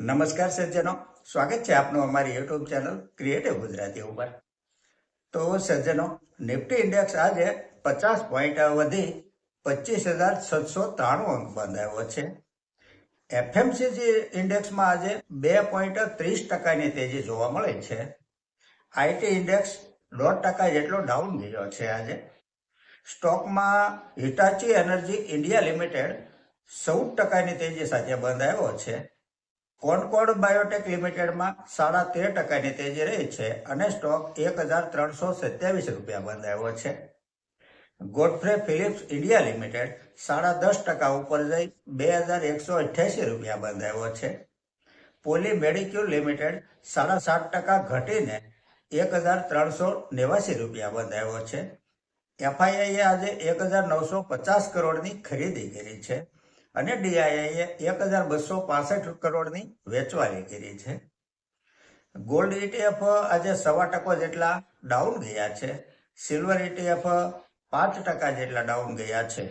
નમસ્કાર સજ્જનો. સ્વાગત છે આપનું અમારી યુટ્યુબ ચેનલ ક્રિએટિવ ગુજરાતી ઉપર. તો સજ્જનો નિફ્ટી ઇન્ડેક્સ આજે પચાસ પોઈન્ટ વધી પચીસ હજાર છસો ત્રાણું અંક બંધાયો છે. એફએમસીજી ઇન્ડેક્સમાં આજે બે પોઈન્ટ ત્રીસ ટકાની તેજી જોવા મળે છે. આઈટી ઇન્ડેક્સ દોઢ ટકા જેટલો ડાઉન ગયો છે આજે. સ્ટોકમાં હિટાચી એનર્જી ઇન્ડિયા લિમિટેડ ચૌદ ટકાની તેજી સાથે બંધાયો છે. કોનકોડ બાયોટેક લિમિટેડમાં સાડા તેર ટકાની તેજી રહી છે અને સ્ટોક એક હજાર ત્રણસો સત્યાવીસ રૂપિયા બંધાયો છે. ગોડફ્રે ફિલિપ્સ ઇન્ડિયા લિમિટેડ સાડા દસ ટકા ઉપર જઈ બે હજાર એકસો અઠ્યાસી રૂપિયા બંધાયો છે. પોલી મેડિક્યુર લિમિટેડ સાડા સાત ટકા ઘટીને એક હજાર ત્રણસો નેવાસી રૂપિયા બંધાયો છે. એફઆઈઆઈએ આજે એક હજાર નવસો પચાસ કરોડની ખરીદી કરી છે. અને ડીઆઈઆઈએ એક હજાર બસો પાસઠ કરોડની વેચવાલી કરી છે. ગોલ્ડ ઇટીએફ આજે સવા ટકો જેટલા ડાઉન ગયા છે. સિલ્વર ઇટીએફ પાંચ ટકા જેટલા ડાઉન ગયા છે.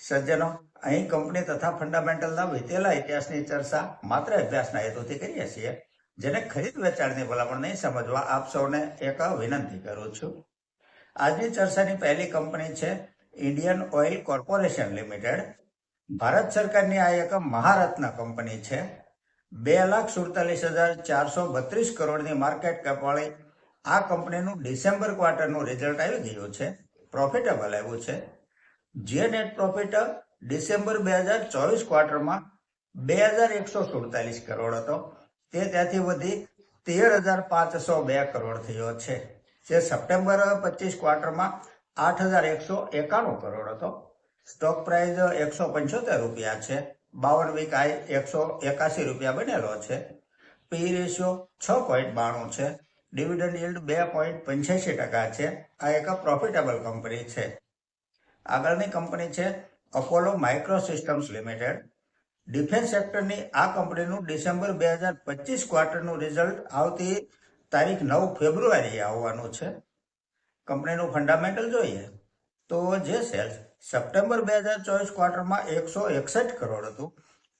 સજ્જનો, અહીં કંપની તથા ફંડામેન્ટલના વીતેલા ઇતિહાસની ચર્ચા માત્ર અભ્યાસના હેતુથી કરીએ છીએ, જેને ખરીદ વેચાણની ભલામણ નહીં સમજવા આપ સૌને એક વિનંતી કરું છું. આજની ચર્ચાની પહેલી કંપની છે Indian oil corporation limited Bharat સરકારની આ એક મહારત્ન કંપની છે. બે લાખ સુડતાલીસ હજાર ચારસો બત્રીસ કરોડની માર્કેટ કેપવાળી આ કંપનીનું ડિસેમ્બર ક્વાર્ટરનું રિઝલ્ટ આવી ગયું છે. પ્રોફિટેબલ આવ્યું છે. જે નેટ પ્રોફિટ ડિસેમ્બર બે હજાર ચોવીસ ક્વાર્ટરમાં બે હજાર એકસો સુડતાલીસ કરોડ હતો. તે ત્યાંથી વધી તેર હજાર પાંચસો બે કરોડ થયો છે. જે સપ્ટેમ્બર પચીસ ક્વાર્ટરમાં આઠ હજાર એકસો એકાણું કરોડ હતો. સ્ટોક પ્રાઇસ એકસો પંચોતેર રૂપિયા છે. બાવન વીક આઈ એકસો એકાસી રૂપિયા બનેલો છે. પી રેશિયો છ પોઈન્ટ બાણું છે. ડિવિડન્ડ યીલ્ડ બે પોઈન્ટ પંચ્યાસી ટકા છે. આ એક પ્રોફિટેબલ કંપની છે. આગળની કંપની છે Apollo micro systems limited. Defence સેક્ટરની આ કંપનીનું ડિસેમ્બર બે હજાર પચીસ ક્વાર્ટરનું રિઝલ્ટ આવતી તારીખ નવ ફેબ્રુઆરીએ આવવાનું છે. કંપનીનું ફંડામેન્ટલ જોઈએ તો જે સેલ્સ સપ્ટેમ્બર બે હજાર ચોવીસ ક્વાર્ટરમાં એકસો એકસઠ કરોડ હતું.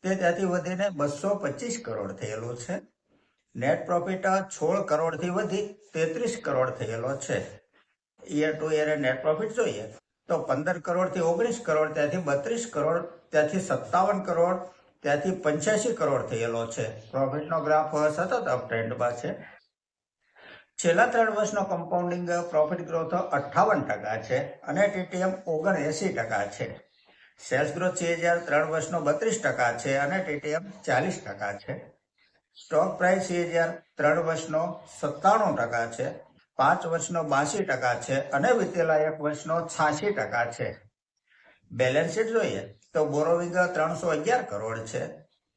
તે ત્યાંથી વધીને બસો પચીસ કરોડ થયેલું છે. નેટ પ્રોફિટ સોળ કરોડથી વધી તેત્રીસ કરોડ થયેલો છે. Year to year net profit જોઈએ તો પંદર કરોડથી ઓગણીસ કરોડ, ત્યાંથી બત્રીસ કરોડ, ત્યાંથી સત્તાવન કરોડ, ત્યાંથી પંચ્યાસી કરોડ થયેલો છે. પ્રોફિટનો ગ્રાફ સતત અપ ટ્રેન્ડમાં છે. છેલ્લા ત્રણ વર્ષનો કમ્પાઉન્ડિંગ પ્રોફિટ ગ્રોથ અઠ્ઠાવન ટકા છે અને ટીટીએમ ઓગણ એસી ટકા છે. સેલ્સ ગ્રોથ છે હજાર ત્રણ વર્ષનો બત્રીસ ટકા છે અને ટીટીએમ ચાલીસ ટકા છે. સ્ટોક પ્રાઇસ છે હજાર ત્રણ વર્ષનો સત્તાણું ટકા છે, પાંચ વર્ષનો બાસી ટકા છે અને વીતેલા એક વર્ષનો છ્યાસી ટકા છે. બેલેન્સ શીટ જોઈએ તો બોરોવિંગ ત્રણસો અગિયાર કરોડ છે.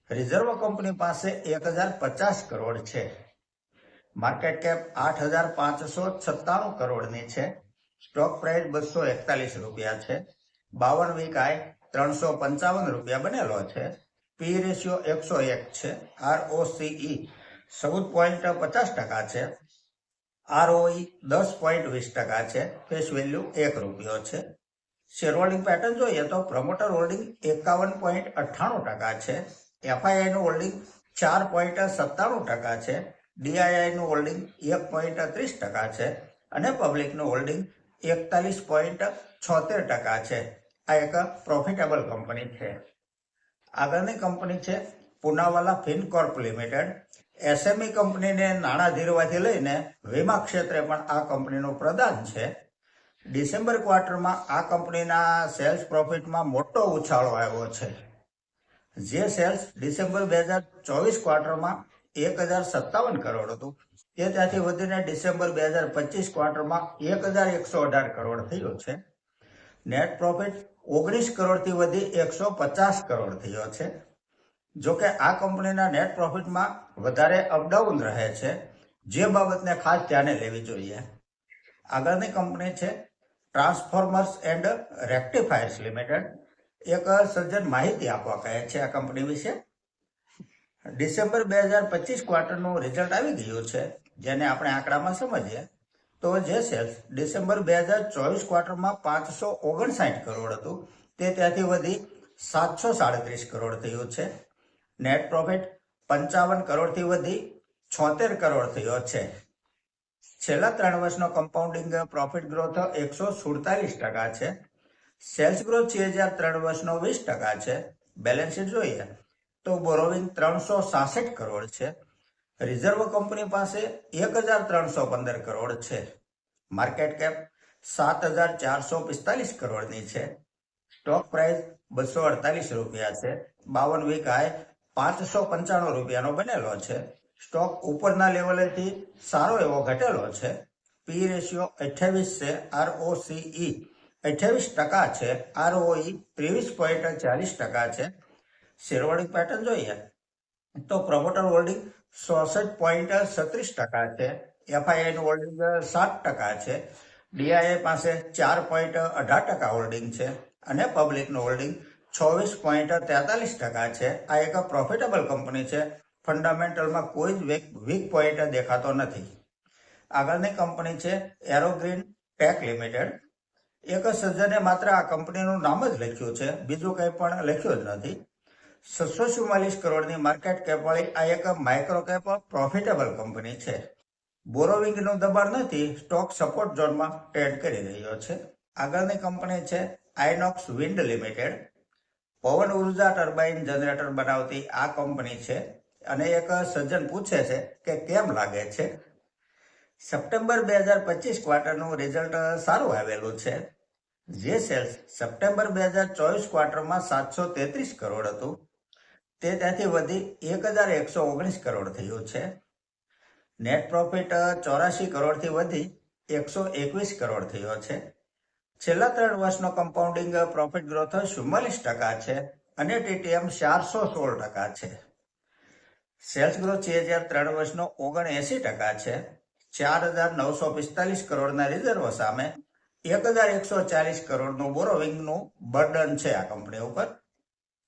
રિઝર્વ કંપની પાસે એક હજાર પચાસ કરોડ છે. માર્કેટ કેપ આઠ હજાર પાંચસો સત્તાણું કરોડની છે. સ્ટોક પ્રાઇસ બસો એકતાલીસ રૂપિયા છે. બાવન વીક આય ત્રણસો પંચાવન રૂપિયા બનેલો છે. પી રેશિયો એકસો એક છે. આરઓસીઈ ચૌદ પોઈન્ટ પચાસ ટકા છે. આરઓઈ દસ પોઈન્ટ વીસ ટકા છે. ફેસ વેલ્યુ એક રૂપિયો છે. શેર હોલ્ડિંગ પેટર્ન જોઈએ તો પ્રમોટર હોલ્ડિંગ એકાવન પોઈન્ટ અઠ્ઠાણું ટકા છે. એફઆઈઆઈનું હોલ્ડિંગ ચાર પોઈન્ટ સત્તાણું ટકા છે. ડીઆઈઆઈનું હોલ્ડિંગ એક પોઈન્ટ ત્રીસ ટકા છે અને પબ્લિકનું હોલ્ડિંગ એકતાલીસ પોઈન્ટ છોતેર ટકા છે. આ એક પ્રોફિટેબલ કંપની છે. આગળની કંપની છે પુનાવાલા ફિનકોર્પ લિમિટેડ એસએમઈ કંપનીને નાણાં ધીરવાથી લઈને વીમા ક્ષેત્રે પણ આ કંપનીનું પ્રદાન છે. ડિસેમ્બર ક્વાર્ટરમાં આ કંપનીના સેલ્સ પ્રોફિટમાં મોટો ઉછાળો આવ્યો છે. જે સેલ્સ ડિસેમ્બર બે હજાર ચોવીસ ક્વાર્ટરમાં એક હજાર સત્તાવન કરોડ હતું. તે ત્યાંથી વધીને ડિસેમ્બર બે હજાર પચીસ ક્વાર્ટરમાં એક હજાર એકસો અઢાર કરોડ થયો છે. નેટ પ્રોફિટ ઓગણીસ કરોડથી વધી એકસો પચાસ કરોડ થયો છે. જો કે આ કંપનીના નેટ પ્રોફિટમાં વધારે અપડાઉન રહે છે. જે બાબતને ખાસ ધ્યાને લેવી જોઈએ. આગળની કંપની છે ટ્રાન્સફોર્મર્સ એન્ડ રેક્ટિફાયર્સ લિમિટેડ એક સજ્જન માહિતી આપવા કહે છે આ કંપની વિશે. ડિસેમ્બર બે હજાર પચીસ ક્વાર્ટરનું રિઝલ્ટ આવી ગયું છે, જેને આપણે આંકડામાં સમજીએ, તો જે સેલ્સ ડિસેમ્બર બે હજાર ચોવીસ ક્વાર્ટરમાં પાંચસો ઓગણસાઠ કરોડ હતું, તે ત્યાંથી વધી સાતસો સાડત્રીસ કરોડ થયું છે. નેટ પ્રોફિટ પંચાવન કરોડથી વધી છોતેર કરોડ થયો છે. છેલ્લા ત્રણ વર્ષનો કમ્પાઉન્ડિંગ પ્રોફિટ ગ્રોથ એકસો સુડતાલીસ ટકા છે. સેલ્સ ગ્રોથ છે હજાર ત્રણ વર્ષનો વીસ ટકા છે. બેલેન્સ શીટ જોઈએ તો બોરોવિંગ ત્રણસો સાસઠ કરોડ છે. રિઝર્વ કંપની પાસે એક હજાર ત્રણસો પંદર કરોડ છે. માર્કેટ કેપ સાત હજાર ચારસો પિસ્તાલીસ કરોડની છે. સ્ટોક પ્રાઇસ બસો અડતાલીસ રૂપિયા છે. બાવન વીક આય પાંચસો પંચાણું રૂપિયાનો બનેલો છે. સ્ટોક ઉપરના લેવલેથી સારો એવો ઘટેલો છે. પી રેશિયો અઠ્યાવીસ છે. આરઓસીઈ અઠ્યાવીસ ટકા છે. આરઓઈ ત્રેવીસ પોઈન્ટ ચાલીસ ટકા છે. શેરવાળી પેટર્ન જોઈએ તો પ્રમોટર હોલ્ડિંગ ચોસઠ પોઈન્ટ છત્રીસ ટકા છે. એફઆઈઆઈ નું હોલ્ડિંગ સાત ટકા છે. ડીઆઈએ પાસે ચાર પોઈન્ટ અઢાર ટકા હોલ્ડિંગ છે. અને પબ્લિકનું હોલ્ડિંગ છવ્વીસ પોઈન્ટ તેતાલીસ ટકા છે. આ એક પ્રોફિટેબલ કંપની છે. ફંડામેન્ટલમાં કોઈ જ વીક પોઈન્ટ દેખાતો નથી. આગળની કંપની છે એરોગ્રીન ટેક લિમિટેડ એક સજ્જને માત્ર આ કંપનીનું નામ જ લખ્યું છે. બીજું કંઈ પણ લખ્યું જ નથી. છસો ચુમ્માલીસ કરોડની માર્કેટ કેપવાળી આ એક માઇક્રો કેપ પ્રોફિટેબલ કંપની છે. બોરોવિંગનું દબાણ નથી સ્ટોક સપોર્ટ ઝોનમાં ટ્રેડ કરી રહ્યો છે. આગળની કંપની છે આઇનોક્સ વિન્ડ લિમિટેડ પવન ઊર્જા ટર્બાઇન જનરેટર બનાવતી આ કંપની છે અને એક સજ્જન પૂછે છે કે કેમ લાગે છે. સપ્ટેમ્બર બે હજાર પચીસ ક્વાર્ટરનું રિઝલ્ટ સારું આવેલું છે. જે સેલ્સ સપ્ટેમ્બર બે હજાર ચોવીસ ક્વાર્ટરમાં સાતસો તેત્રીસ કરોડ હતું. તે ત્યાંથી વધી એક હજાર એકસો ઓગણીસ કરોડ થયું છે. નેટ પ્રોફિટ ચોરાશી કરોડથી વધી એકસો એકવીસ કરોડ થયો છે. છેલ્લા ત્રણ વર્ષનો કમ્પાઉન્ડિંગ પ્રોફિટ ગ્રોથ ચુમ્માલીસ ટકા છે અને ટીટીએમ ચારસો સોળ ટકા છે. સેલ્સ ગ્રોથ છે હજાર ત્રણ વર્ષનો ઓગણ એસી ટકા છે. ચાર હજાર નવસો પિસ્તાલીસ કરોડના રિઝર્વ સામે એક હજાર એકસો ચાલીસ કરોડનું બોરોવિંગનું બર્ડન છે આ કંપની ઉપર.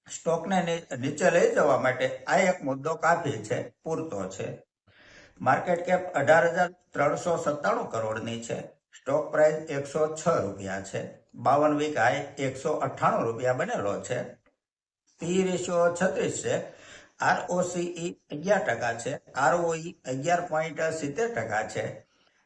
સ્ટોકને નીચે લઈ જવા માટે આ એક મુદ્દો કાફી છે, પૂરતો છે. માર્કેટ કેપ અઢાર હજાર ત્રણસો સત્તાણું કરોડની છે. સ્ટોક પ્રાઇસ એકસો છ રૂપિયા છે. બાવન વીક હાઈ એકસો અઠ્ઠાણું રૂપિયા બનેલો છે. પી રેશિયો છત્રીસ છે. આરઓસીઈ અગિયાર ટકા છે. આરઓઈ અગિયાર પોઈન્ટ સિત્તેર ટકા છે.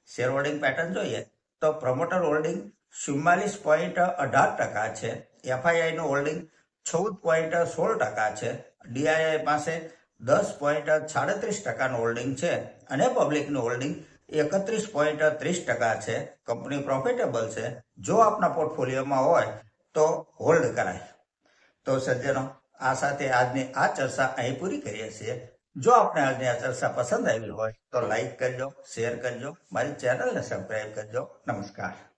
શેર હોલ્ડિંગ પેટર્ન જોઈએ તો પ્રમોટર હોલ્ડિંગ ચુમ્માલીસ પોઈન્ટ અઢાર ટકા છે. એફઆઈઆઈ નું હોલ્ડિંગ ચૌદ પોઈન્ટ સોળ ટકા છે. ડીઆઈઆઈ પાસે દસ પોઈન્ટ સાડત્રીસ ટકાનું હોલ્ડિંગ છે અને પબ્લિકનું હોલ્ડિંગ એકત્રીસ પોઈન્ટ ત્રીસ ટકા છે. કંપની પ્રોફિટેબલ છે. જો આપના પોર્ટફોલિયોમાં હોય તો હોલ્ડ કરાય. તો સજ્જનો, આ સાથે આજની આ ચર્ચા અહીં પૂરી કરીએ છીએ. જો આપણે આજની આ ચર્ચા પસંદ આવી હોય તો લાઈક કરજો શેર કરજો, મારી ચેનલને સબસ્ક્રાઈબ કરજો. નમસ્કાર.